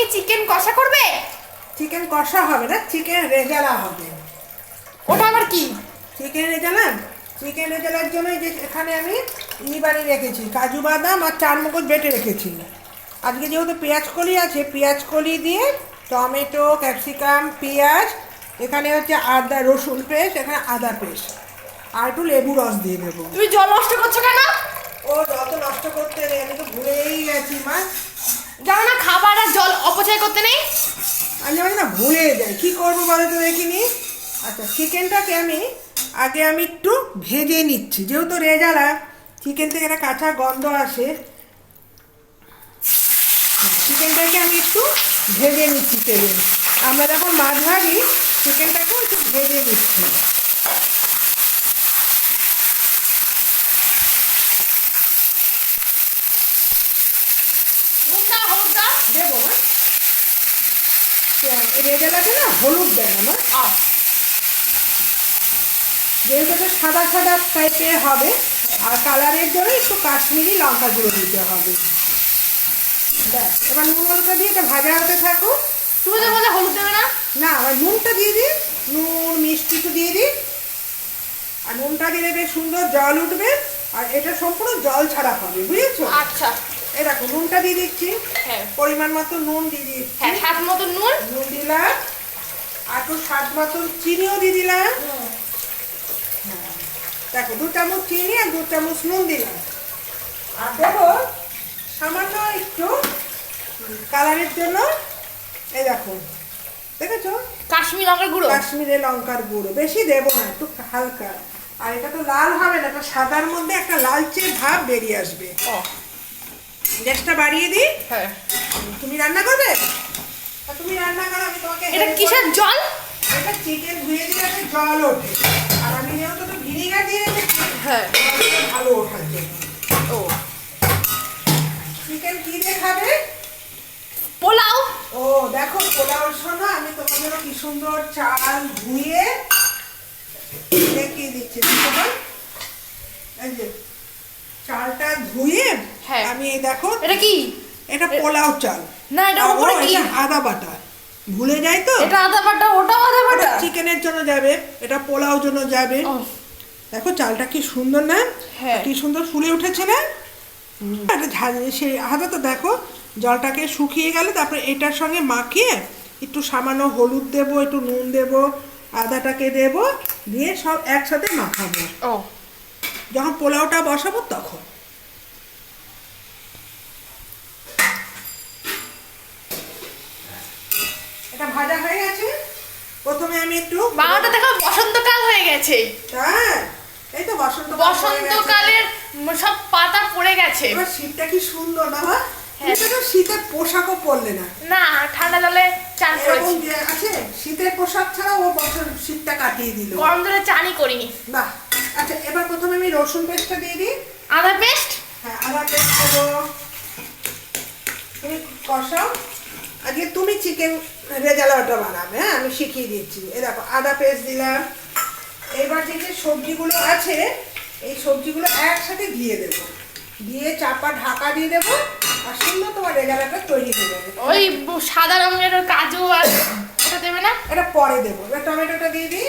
কি চিকেন কষা করবে? চিকেন কষা হবে না চিকেন রেজালা হবে। ওটা আবার কি? চিকেন রেজালা? চিকেন রেজালার জন্য যে এখানে আমি ইবানি রেখেছি কাজু বাদাম আর চার মগজ বেটে রেখেছি। আজকে যেহেতু পেঁয়াজ কলি আছে পেঁয়াজ কলি দিয়ে টমেটো ক্যাপসিকাম পেঁয়াজ এখানে হচ্ছে আদা রসুন পেস্ট এখানে আদা পেস্ট। আর একটু লেবু রস দিয়ে দেবো। তুমি জল নষ্ট করছ কেন? ও যত নষ্ট করতে নেই আমি তো ভুলেই গেছি মা। জানো না খাবার আর জল অপচয় করতে নেই? আমি জানি না ভুলে যাই। কী করব বলো তো দেখিনি? আচ্ছা চিকেনটাকে আমি আগে আমি একটু ভেজে নিচ্ছি। যেহেতু রেজালা চিকেন থেকে একটা কাঁচা গন্ধ আসে হ্যাঁ, চিকেনটাকে আমি একটু ভেজে নিচ্ছি তেলে। আমরা যখন মাছ ভাজি চিকেনটাকেও একটু ভেজে নিচ্ছি নুন দাও হলুদ দাও দেবো মা রেজালাকে না? হলুদ দেয় আমার আহ, যেহেতু সাদা সাদা টাইপের হবে আর কালারের জন্য একটু কাশ্মীরি লঙ্কা গুঁড়ো দিতে হবে। ব্যাস এবার নুন লঙ্কা দিয়ে এটা ভাজা হতে থাকো তুমি তো বলে হলুদ দেবে না? না আবার নুনটা দিয়ে দিই। নুন মিষ্টি একটু দিয়ে দিই। আর নুনটা দিলে বেশ সুন্দর জল উঠবে আর এটা সম্পূর্ণ জল ছাড়া হবে বুঝেছ? আচ্ছা। এই দেখো নুনটা দিয়ে দিচ্ছি। হ্যাঁ। পরিমাণ মতো নুন দিয়ে দিচ্ছি। হ্যাঁ হাত মতো নুন। নুন দিলাম। আর একটু স্বাদ মতন চিনিও দিয়ে দিলাম। হ্যাঁ। দেখো দু চামচ চিনি আর দু চামচ নুন দিলাম। আর দেবো সামান্য একটু কালারের জন্য। এই দেখো দেখেছ? কাশ্মীর লঙ্কার গুঁড়ো। কাশ্মীরে লঙ্কার গুঁড়ো। বেশি দেবো না একটু হালকা। আর এটা তো লাল হবে না এটা সাদার মধ্যে একটা লালচে ভাব বেরিয়ে আসবে। গ্যাসটা বাড়িয়ে দিই। হ্যাঁ। তুমি রান্না করবে? তুমি রান্না করো আমি তোমাকে এটা কিসের জল? এটা চিকেন ধুয়ে দিলে একটা জল ওঠে। আর আমি যেহেতু তো ভিনিগার দিয়ে হ্যাঁ। ভালো ওঠার জন্য। ও। চিকেন কি দিয়ে খাবে? পোলাও। ও দেখো পোলাও শোনো আমি জন্য কি সুন্দর চাল ধুয়ে দেখিয়ে দিচ্ছি। এই যে চালটা ধুয়ে হ্যাঁ। আমি এই দেখো এটা কি? এটা পোলাও চাল। না, এটা উপরে কি? আদা বাটা। ভুলে যাই তো? এটা আদা বাটা ওটাও আদা বাটা? চিকেনের জন্য যাবে এটা পোলাও জন্য যাবে। দেখো চালটা কি সুন্দর না? হ্যাঁ। কি সুন্দর ফুলে উঠেছে না? এটা ঝাল সেই আদা তো দেখো জলটাকে শুকিয়ে গেলে তারপরে এটার সঙ্গে মাখিয়ে একটু সামান্য হলুদ দেবো একটু নুন দেবো আদাটাকে দেবো দিয়ে সব একসাথে মাখাবো। যখন পোলাওটা বসাবো তখন এটা ভাজা হয়ে গেছে প্রথমে আমি একটু বাংলাটা দেখো বসন্তকাল হয়ে গেছে। হ্যাঁ এই তো বসন্ত বসন্তকালের সব পাতা পড়ে গেছে। এবার শীতটা কি সুন্দর না মা হ্যাঁ। তুমি তো শীতের পোশাকও পরলে না। না ঠান্ডা জলে চান করেছি। আছে শীতের পোশাক ছাড়াও ও বছর শীতটা কাটিয়ে দিল। গরম জলে চানই করিনি। বাহ আচ্ছা এবার প্রথমে আমি রসুন পেস্টটা দিয়ে দিই। আদা পেস্ট? হ্যাঁ আদা পেস্ট দেবো কষাও। আজকে তুমি চিকেন রেজালাটা বানাবে হ্যাঁ? আমি শিখিয়ে দিচ্ছি। এ দেখো আদা পেস্ট দিলাম। এবার যে যে সবজিগুলো আছে এই সবজিগুলো একসাথে দিয়ে দেবো। দিয়ে চাপা ঢাকা দিয়ে দেবো আর সুন্দর তোমার রেজালাটা তৈরি হয়ে যাবে। ওই সাদা রঙের কাজু আর ওটা দেবে না? এটা পরে দেবো। এবার টমেটোটা দিয়ে দিই।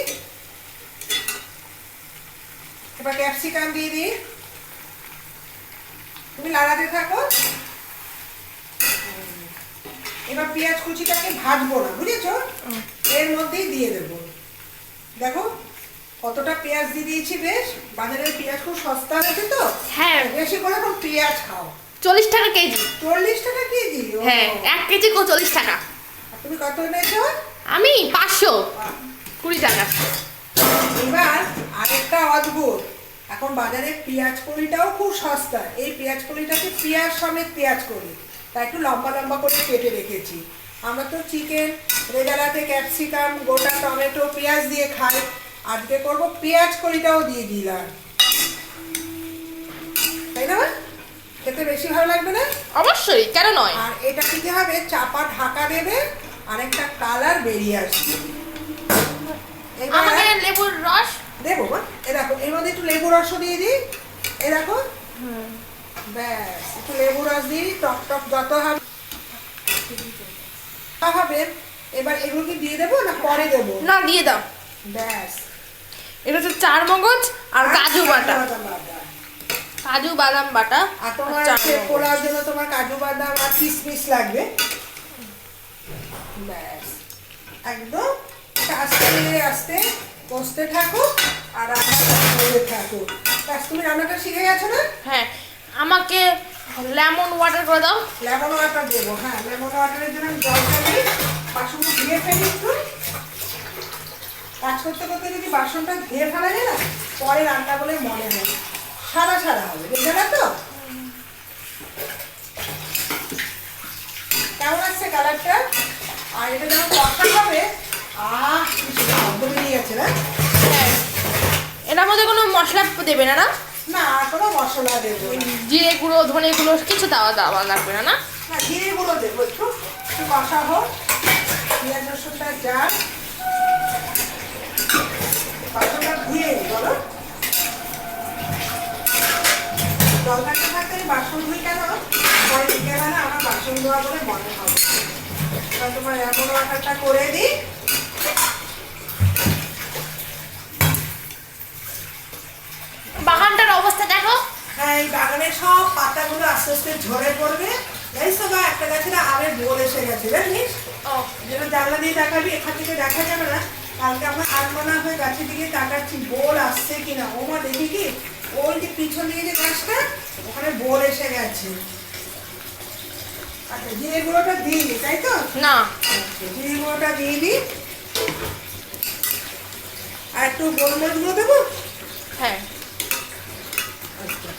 এবার ক্যাপসিকাম দিয়ে দিই। তুমি লাগাতে থাকো। এবার পেঁয়াজ কুচিটাকে ভাজবো না বুঝেছ? এর মধ্যেই দিয়ে দেবো। দেখো কতটা পেঁয়াজ দিয়ে দিয়েছি বেশ। বাজারের পেঁয়াজ খুব সস্তা আছে তো? হ্যাঁ। বেশি করে এখন পেঁয়াজ খাও। চল্লিশ টাকা কেজি। চল্লিশ টাকা কেজি? হ্যাঁ এক কেজি কো চল্লিশ টাকা। তুমি কত এনেছো? আমি পাঁচশো কুড়ি টাকা। এবার আরেকটা অদ্ভুত। এখন বাজারে পেঁয়াজ কলিটাও খুব সস্তা। এই পেঁয়াজ কলিটাকে পেঁয়াজ সমেত পেঁয়াজ কলি তা একটু লম্বা লম্বা করে কেটে রেখেছি। আমরা তো চিকেন রেজালাতে ক্যাপসিকাম গোটা টমেটো পেঁয়াজ দিয়ে খাই। আজকে করব পেঁয়াজ কলিটাও দিয়ে দিলাম। তাই না খেতে বেশি ভালো লাগবে না? অবশ্যই কেন নয়? আর এটা দিতে হবে চাপা ঢাকা দেবে আর একটা কালার বেরিয়ে আসবে। আমাকে লেবুর রস? দেবো মা। এ দেখো এর মধ্যে একটু লেবু রসও দিয়ে দিই। এ দেখো। ব্যাস একটু লেবু রস দিই টক টক যত হবে। হবে এবার এগুলো কি দিয়ে দেবো না পরে দেবো? না দিয়ে দাও। ব্যাস। এটা হচ্ছে চার মগজ আর কাজু বাটা। কাজু বাদাম বাটা। আর তোমার জন্য তোমার কাজু বাদাম আর কিশমিশ লাগবে। ব্যাস। একদম আস্তে আস্তে কষতে থাকো আর রান্নাটা করে থাকো। ব্যাস তুমি রান্নাটা শিখে গেছো না? হ্যাঁ আমাকে লেমন ওয়াটার করে দাও। লেমন ওয়াটার দেবো হ্যাঁ লেমন ওয়াটারের জন্য আমি জলটা দিই বাসনটা ধুয়ে ফেলি একটু। কাজ করতে করতে যদি বাসনটা ধুয়ে ফেলা যায় না পরে রান্না বলে মনে হয় সাদা সাদা হবে বুঝতে না তো? কেমন আসছে কালারটা? আর এটা যখন কষা হবে আহ বেরিয়ে গেছে না? হ্যাঁ এটার মধ্যে কোনো মশলা দেবে না না? না আর কোনো মশলা দেবো জিরে গুঁড়ো ধনে গুঁড়ো কিছু দেওয়া দেওয়া লাগবে না না? না জিরেগুলো দেবো একটু। একটু কষা হোক পেঁয়াজ রসুনটা যা বাসনটা ধুয়ে বলো। জল থাকতে বাসন ধুই কেন? পরে বিকেলবেলা আমার বাসন ধোয়া বলে মনে হবে। তোমার এমন ওয়াটারটা করে দিই বাগানটার অবস্থা দেখো হ্যাঁ এই বাগানের সব পাতাগুলো আস্তে আস্তে ঝরে পড়বে। জানিস তো বা একটা গাছের আমের বোল এসে গেছে জানিস? যেন জানলা দিয়ে তাকাবি এখান থেকে দেখা যাবে না। কালকে আমরা আনমনা হয়ে গাছের দিকে তাকাচ্ছি বোল আসছে কিনা? ও মা দেখি কি? ওই যে পিছন দিকে যে গাছটা ওখানে বোল এসে গেছে। আচ্ছা জিরে গুঁড়োটা দিয়ে দিই তাই তো? না। আচ্ছা, জিরে গুঁড়োটা দিয়ে দিই আর একটু গোলমরিচ গুঁড়ো দেবো হ্যাঁ আচ্ছা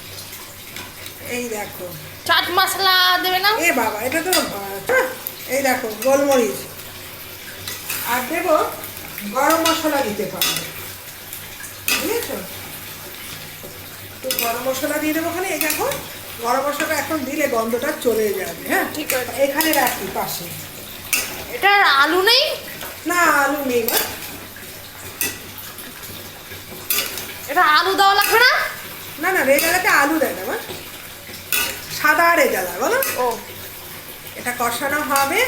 এই দেখো। চাট মশলা দেবে না? এ বাবা এটা তো এই দেখো গোলমরিচ। আর দেব গরম মশলা দিতে পারবে বুঝেছ? তো গরম মশলা দিয়ে দেবো ওখানে। এই দেখো গরম মশলাটা এখন দিলে গন্ধটা চলে যাবে হ্যাঁ? ঠিক আছে। এখানে রাখি পাশে। এটা আলু নেই? না আলু নেই মা। এটা আলু দেওয়া লাগবে না? না না রেজালাতে আলু দেয় না মা। সাদা রেজালা বলো। ও। এটা কষানো হবে।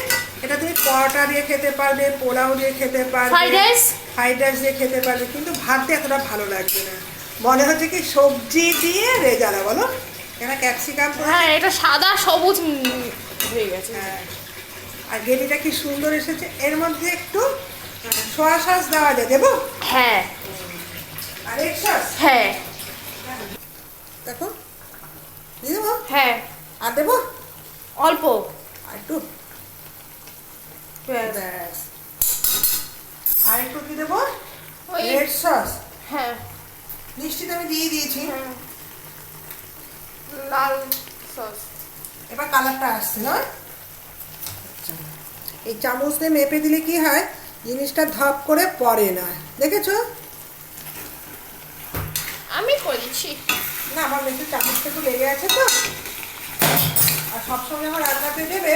এটা তুমি পরোটা দিয়ে খেতে পারবে পোলাও দিয়ে খেতে পারবে ফ্রাইড রাইস? ফ্রাইড রাইস দিয়ে খেতে পারবে কিন্তু ভাত দিয়ে এতটা ভালো লাগবে না। মনে হচ্ছে কি সবজি দিয়ে রেজালা বলো। এখানে ক্যাপসিকাম হ্যাঁ এটা সাদা সবুজ হয়ে গেছে। হ্যাঁ। আর গ্রেভিটা কি সুন্দর এসেছে। এর মধ্যে একটু সোয়া সস দেওয়া যায় দেবো? হ্যাঁ। আর এক সস? হ্যাঁ। দেখো। দিয়ে দেবো? হ্যাঁ। আর দেবো? অল্প। একটু। ব্যাস। আর একটু কি দেবো? রেড সস হ্যাঁ। মিষ্টি তো আমি দিয়ে দিয়েছি। হ্যাঁ। লাল সস এবার কালারটা আসছে না? আচ্ছা। এই চামচ দিয়ে মেপে দিলে কি হয়? জিনিসটা ধপ করে পড়ে না। দেখেছ? আমি করে দিচ্ছি না আমার মেপে চামচটা একটু লেগে আছে তো। আর সবসময় আমার রান্নাতে দেবে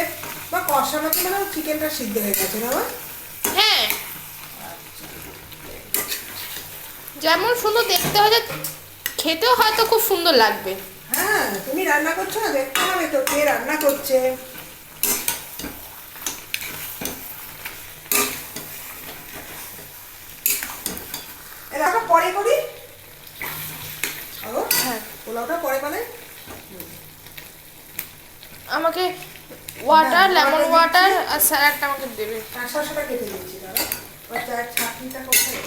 বা কষানোতে মানে চিকেনটা সিদ্ধ হয়ে গেছে না হ্যাঁ। যেমন সুন্দর দেখতে হয়েছে খেতেও হয়তো খুব সুন্দর লাগবে। হ্যাঁ তুমি রান্না করছ না দেখতে হবে তো কে রান্না করছে। পরে করি। হ্যাঁ। পোলাওটা পরে মানে আমাকে ওয়াটার লেমন ওয়াটার আর স্যালাডটা আমাকে দেবে। একশো টাকা কেটে দিচ্ছি দাদা। ওই ছাঁকনিটা কোথায়?